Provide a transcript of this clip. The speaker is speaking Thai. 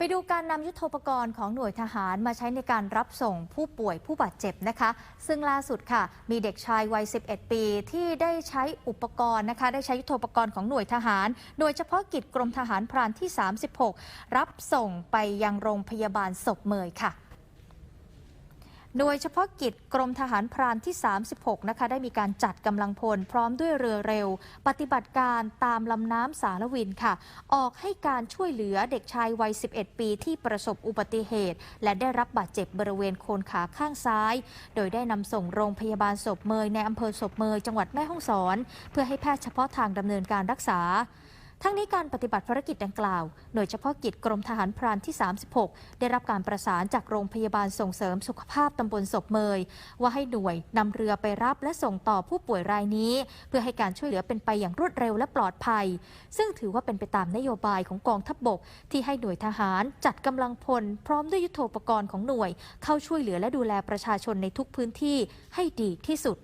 ไปดูการนำยุทโธปกรณ์ของหน่วยทหารมาใช้ในการรับส่งผู้ป่วยผู้บาดเจ็บนะคะ ซึ่งล่าสุดค่ะ มีเด็กชายวัย 11 ปีที่ได้ใช้อุปกรณ์นะคะ ได้ใช้ยุทโธปกรณ์ของหน่วยทหาร โดยเฉพาะกิจกรมทหารพรานที่ 36 รับส่งไปยังโรงพยาบาลศพเมยค่ะ โดยเฉพาะกิจกรมทหารพรานที่ 36 นะคะ ได้มีการจัดกำลังพลพร้อมด้วยเรือเร็ว ปฏิบัติการตามลำน้ำสารวินค่ะ ออกให้การช่วยเหลือเด็กชายวัย 11 ปีที่ประสบอุบัติเหตุ และได้รับบาดเจ็บบริเวณโคนขาข้างซ้าย โดยได้นำส่งโรงพยาบาลศพเมยในอำเภอศพเมยจังหวัดแม่ฮ่องสอน เพื่อให้แพทย์เฉพาะทางดำเนินการรักษา ทั้งนี้การปฏิบัติภารกิจดังกล่าว หน่วยเฉพาะกิจกรมทหารพรานที่ 36 ได้รับการประสานจากโรงพยาบาลส่งเสริมสุขภาพตำบลศพเมย ว่าให้หน่วยนำเรือไปรับและส่งต่อผู้ป่วยรายนี้ เพื่อให้การช่วยเหลือเป็นไปอย่างรวดเร็วและปลอดภัย ซึ่งถือว่าเป็นไปตามนโยบายของกองทัพบบก ที่ให้หน่วยทหารจัดกำลังพล พร้อมด้วยยุทโธปกรณ์ของหน่วย เข้าช่วยเหลือและดูแลประชาชนในทุกพื้นที่ให้ดีที่สุด